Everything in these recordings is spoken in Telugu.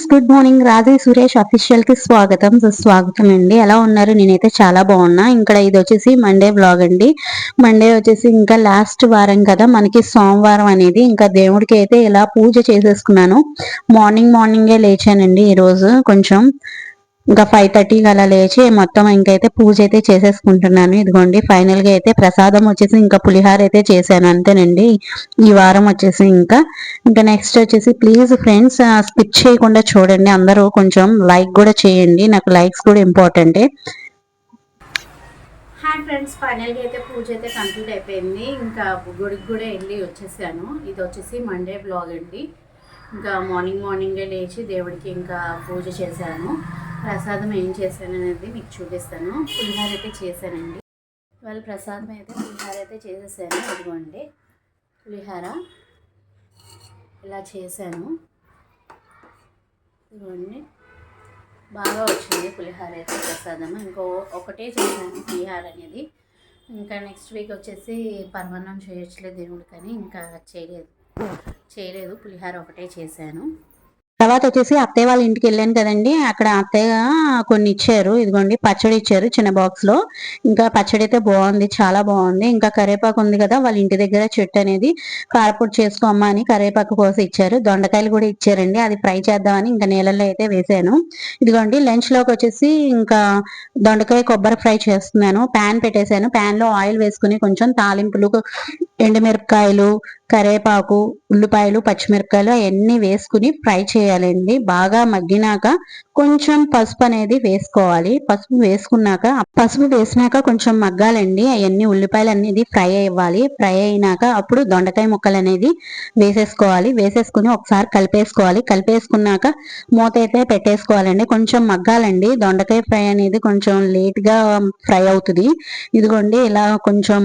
Friends good morning Raje Suresh అఫీషియల్కి స్వాగతం. సుస్వాగతం అండి. ఎలా ఉన్నారు? నేనైతే చాలా బాగున్నా. ఇక్కడ ఇది వచ్చేసి మండే బ్లాగ్ అండి. మండే వచ్చేసి ఇంకా లాస్ట్ వారం కదా. మనకి సోమవారం అనేది. ఇంకా దేవుడికి అయితే ఇలా పూజ చేసేసుకున్నాను. మార్నింగ్ మార్నింగే లేచానండి ఈరోజు కొంచెం. ఇంకా ఫైవ్ థర్టీకి అలా లేచి మొత్తం ఇంకైతే పూజ అయితే చేసేసుకుంటున్నాను. ఇదిగోండి ఫైనల్గా అయితే ప్రసాదం వచ్చేసి ఇంకా పులిహార అయితే చేశాను. అంతేనండి. ఈ వారం వచ్చేసి ఇంకా. ఇంకా నెక్స్ట్ వచ్చేసి ప్లీజ్ ఫ్రెండ్స్ స్కిప్ చేయకుండా చూడండి. అందరూ కొంచెం లైక్ కూడా చేయండి. నాకు లైక్స్ కూడా ఇంపార్టెంటే హాయ్ ఫ్రెండ్స్ ఫైనల్గా అయితే పూజ అయితే కంప్లీట్ అయిపోయింది. ఇంకా గుడికి కూడా వెళ్ళి వచ్చేసాను. ఇది వచ్చేసి మండే బ్లాగ్ అండి. ఇంకా మార్నింగ్ మార్నింగే లేచి దేవుడికి ఇంకా పూజ చేశాను. ప్రసాదం ఏం చేశాను అనేది మీకు చూపిస్తాను. పులిహార అయితే చేశానండి. వాళ్ళ ప్రసాదం అయితే పులిహార అయితే చేసేసాను. ఇదిగోండి. పులిహార ఇలా చేశాను. ఇదిగోండి. బాగా వచ్చింది పులిహార అయితే ప్రసాదం. ఇంకో ఒకటే చేశాను పులిహార అనేది. ఇంకా నెక్స్ట్ వీక్ వచ్చేసి పర్వన్నం చేయొచ్చులే దేవుడు కానీ ఇంకా చేయలేదు. చేయలేదు పులిహార ఒకటే చేశాను. తర్వాత వచ్చేసి అత్తయ్య వాళ్ళ ఇంటికి వెళ్ళాను కదండి. అక్కడ అత్తయ్య కొన్ని ఇచ్చారు ఇదిగోండి పచ్చడి ఇచ్చారు చిన్న బాక్స్లో. ఇంకా పచ్చడి అయితే బాగుంది చాలా బాగుంది. ఇంకా కరేపాకు ఉంది కదా వాళ్ళ ఇంటి దగ్గర చెట్టు అనేది. కారపొడి చేసుకోమ్మా అని కరేపాకు కోసం ఇచ్చారు. దొండకాయలు కూడా ఇచ్చారండి. అది ఫ్రై చేద్దామని ఇంకా నీళ్ళల్లో అయితే వేసాను. ఇదిగోండి లంచ్లోకి వచ్చేసి ఇంకా దొండకాయ కొబ్బరి ఫ్రై చేస్తున్నాను. ప్యాన్ పెట్టేశాను. ప్యాన్లో ఆయిల్ వేసుకుని కొంచెం తాలింపులు ఎండుమిరపకాయలు కరేపాకు ఉల్లిపాయలు పచ్చిమిరపకాయలు అవన్నీ వేసుకుని ఫ్రై చేయాలండి. బాగా మగ్గినాక కొంచెం పసుపు అనేది వేసుకోవాలి. పసుపు వేసుకున్నాక పసుపు వేసినాక కొంచెం మగ్గాలండి. అవన్నీ ఉల్లిపాయలు అనేది ఫ్రై అవ్వాలి. ఫ్రై అయినాక అప్పుడు దొండకాయ ముక్కలు అనేది వేసేసుకోవాలి. వేసేసుకుని ఒకసారి కలిపేసుకోవాలి. కలిపేసుకున్నాక మూత అయితే పెట్టేసుకోవాలండి. కొంచెం మగ్గాలండి. దొండకాయ ఫ్రై అనేది కొంచెం లేట్గా ఫ్రై అవుతుంది. ఇదిగోండి ఇలా కొంచెం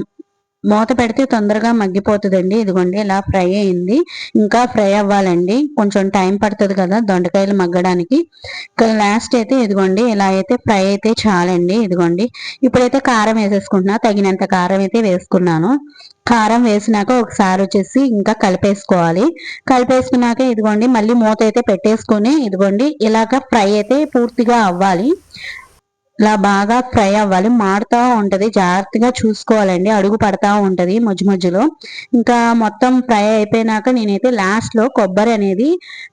మూత పెడితే తొందరగా మగ్గిపోతుందండి. ఇదిగోండి ఇలా ఫ్రై అయింది. ఇంకా ఫ్రై అవ్వాలండి. కొంచెం టైం పడుతుంది కదా దొండకాయలు మగ్గడానికి. ఇక్కడ లాస్ట్ అయితే ఇదిగోండి ఇలా అయితే ఫ్రై అయితే చాలండి. ఇదిగోండి ఇప్పుడైతే కారం వేసేసుకుంటున్నా. తగినంత కారం అయితే వేసుకున్నాను. కారం వేసినాక ఒకసారి వచ్చేసి ఇంకా కలిపేసుకోవాలి. కలిపేసుకున్నాక ఇదిగోండి మళ్ళీ మూత అయితే పెట్టేసుకొని ఇదిగోండి ఇలాగ ఫ్రై అయితే పూర్తిగా అవ్వాలి. ఇలా బాగా ఫ్రై అవ్వాలి. మారుతూ ఉంటుంది. జాగ్రత్తగా చూసుకోవాలండి. అడుగు పడతా ఉంటుంది మధ్య మధ్యలో ఇంకా మొత్తం ఫ్రై అయిపోయినాక నేనైతే లాస్ట్లో కొబ్బరి అనేది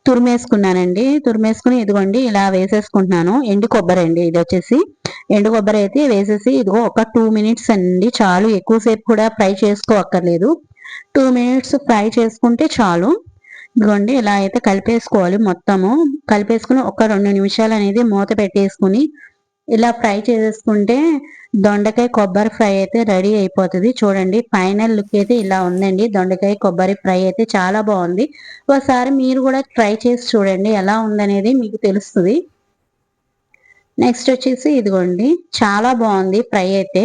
తురిమేసుకున్నానండి. తురిమేసుకుని ఇదిగోండి ఇలా వేసేసుకుంటున్నాను. ఎండు కొబ్బరి అండి ఇది వచ్చేసి. ఎండు కొబ్బరి అయితే వేసేసి ఇదిగో ఒక టూ మినిట్స్ అండి. చాలు. ఎక్కువసేపు కూడా ఫ్రై చేసుకోవక్కర్లేదు టూ మినిట్స్ ఫ్రై చేసుకుంటే చాలు. ఇదిగోండి ఇలా అయితే కలిపేసుకోవాలి మొత్తము. కలిపేసుకుని ఒక రెండు నిమిషాలు అనేది మూత పెట్టేసుకుని ఇలా ఫ్రై చేసేసుకుంటే దొండకాయ కొబ్బరి ఫ్రై అయితే రెడీ అయిపోతుంది. చూడండి ఫైనల్ లుక్ అయితే ఇలా ఉందండి. దొండకాయ కొబ్బరి ఫ్రై అయితే చాలా బాగుంది. ఒకసారి మీరు కూడా ట్రై చేసి చూడండి ఎలా ఉందనేది మీకు తెలుస్తుంది. నెక్స్ట్ వచ్చేసి ఇదిగోండి చాలా బాగుంది ఫ్రై అయితే.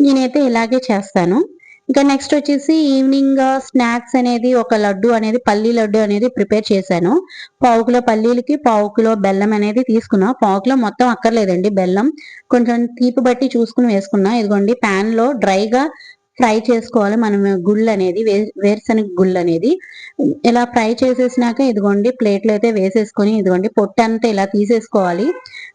నేనైతే ఇలాగే చేస్తాను. ఇంకా నెక్స్ట్ వచ్చేసి ఈవినింగ్ స్నాక్స్ uh, అనేది ఒక లడ్డు అనేది పల్లీ లడ్డు అనేది ప్రిపేర్ చేశాను. పావు కిలో పల్లీలకి పావు కిలో బెల్లం అనేది తీసుకున్నా. పావు కిలో మొత్తం అక్కర్లేదండి బెల్లం. కొంచెం తీపి బట్టి చూసుకుని వేసుకున్నా. ఇదిగోండి ప్యాన్లో డ్రైగా ఫ్రై చేసుకోవాలి. మనం గుళ్ళు అనేది వేరుశనగ గుళ్ళు అనేది. ఇలా ఫ్రై చేసేసినాక ఇదిగోండి ప్లేట్లో అయితే వేసేసుకొని ఇదిగోండి పొట్టు అంతా ఇలా తీసేసుకోవాలి.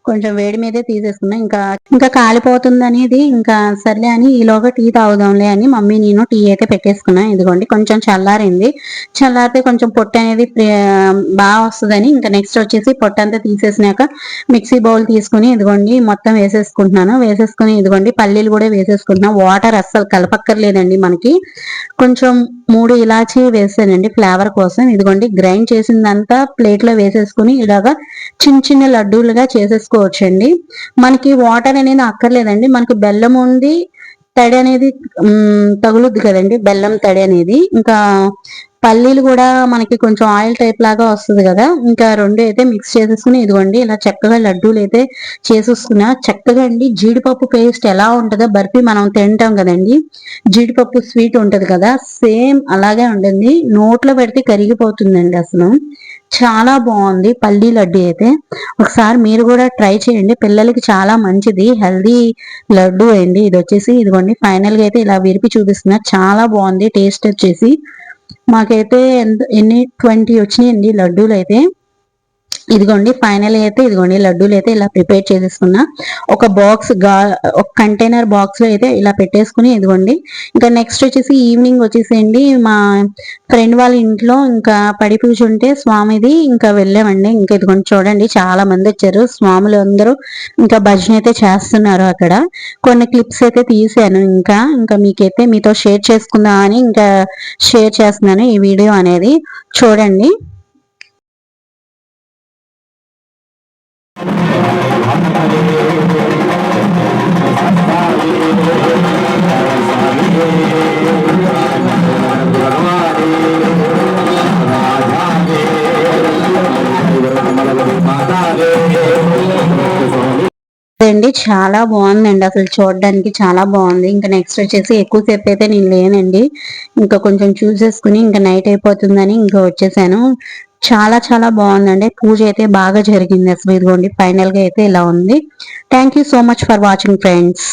కొంచెం వేడి మీదే తీసేసుకున్నా. ఇంకా ఇంకా కాలిపోతుంది అనేది ఇంకా సర్లే అని ఈలోగా టీ తాగుదాంలే అని మమ్మీ నేను టీ అయితే పెట్టేసుకున్నా. ఇదిగోండి కొంచెం చల్లారింది. చల్లారితే కొంచెం పొట్టు అనేది బాగా వస్తుందని ఇంకా నెక్స్ట్ వచ్చేసి పొట్టు అంతా తీసేసినాక మిక్సీ బౌల్ తీసుకుని ఇదిగోండి మొత్తం వేసేసుకుంటున్నాను. వేసేసుకుని ఇదిగోండి పల్లీలు కూడా వేసేసుకుంటున్నాను వాటర్ అస్సలు కలపక్కర్లేదండి మనకి. కొంచెం మూడు ఇలాచీ వేసానండి ఫ్లేవర్ కోసం. ఇదిగోండి గ్రైండ్ చేసిందంతా ప్లేట్లో వేసేసుకుని ఇలాగా చిన్న చిన్న లడ్డూలుగా చేసేసుకోవచ్చండి. మనకి వాటర్ అనేది అక్కర్లేదండి. మనకి బెల్లం ఉంది తడి అనేది తగులుద్ది కదండి బెల్లం తడి అనేది. ఇంకా పల్లీలు కూడా మనకి కొంచెం ఆయిల్ టైప్ లాగా వస్తుంది కదా. ఇంకా రెండు అయితే మిక్స్ చేసేసుకుని ఇదిగోండి ఇలా చక్కగా లడ్డూలు అయితే చేసేసుకున్నా. చక్కగా అండి జీడిపప్పు పేస్ట్ ఎలా ఉంటుందో బర్ఫీ మనం తింటాం కదండి. జీడిపప్పు స్వీట్ ఉంటది కదా సేమ్ అలాగే ఉంటుంది నోట్లో పెడితే కరిగిపోతుందండి అసలు. చాలా బాగుంది పల్లీ లడ్డు అయితే. ఒకసారి మీరు కూడా ట్రై చేయండి. పిల్లలకి చాలా మంచిది. హెల్దీ లడ్డు అండి. ఇది వచ్చేసి ఇదిగోండి ఫైనల్గా అయితే ఇలా విరిపి చూపిస్తున్నా చాలా బాగుంది. టేస్ట్ వచ్చేసి మాకైతే ఎన్ని ట్వంటీ వచ్చినాయండి లడ్డూలు అయితే ఇదిగోండి ఫైనల్ అయితే ఇదిగోండి లడ్డూలు అయితే ఇలా ప్రిపేర్ చేసేసుకున్నా. ఒక బాక్స్గా ఒక కంటైనర్ బాక్స్లో అయితే ఇలా పెట్టేసుకుని ఇదిగోండి. ఇంకా నెక్స్ట్ వచ్చేసి ఈవినింగ్ వచ్చేసేయండి. మా ఫ్రెండ్ వాళ్ళ ఇంట్లో ఇంకా పడి పూజ ఉంటే స్వామిది ఇంకా వెళ్ళామండి. ఇంకా ఇదిగోండి చూడండి చాలా మంది వచ్చారు. స్వాములు అందరూ ఇంకా భజన అయితే చేస్తున్నారు అక్కడ. కొన్ని క్లిప్స్ అయితే తీసాను ఇంకా. ఇంకా మీకైతే మీతో షేర్ చేసుకుందాం అని ఇంకా షేర్ చేస్తున్నాను ఈ వీడియో అనేది. చూడండి. అండి చాలా బాగుందండి అసలు చూడడానికి చాలా బాగుంది. ఇంకా నెక్స్ట్ వచ్చేసి ఎక్కువసేపు అయితే నేను లేనండి. ఇంకా కొంచెం చూసేసుకుని ఇంకా నైట్ అయిపోతుందని ఇంకా వచ్చేసాను. చాలా చాలా బాగుందండి. పూజ అయితే బాగా జరిగింది. అసలు ఇదిగోండి ఫైనల్గా అయితే ఇలా ఉంది. Thank you so much for watching friends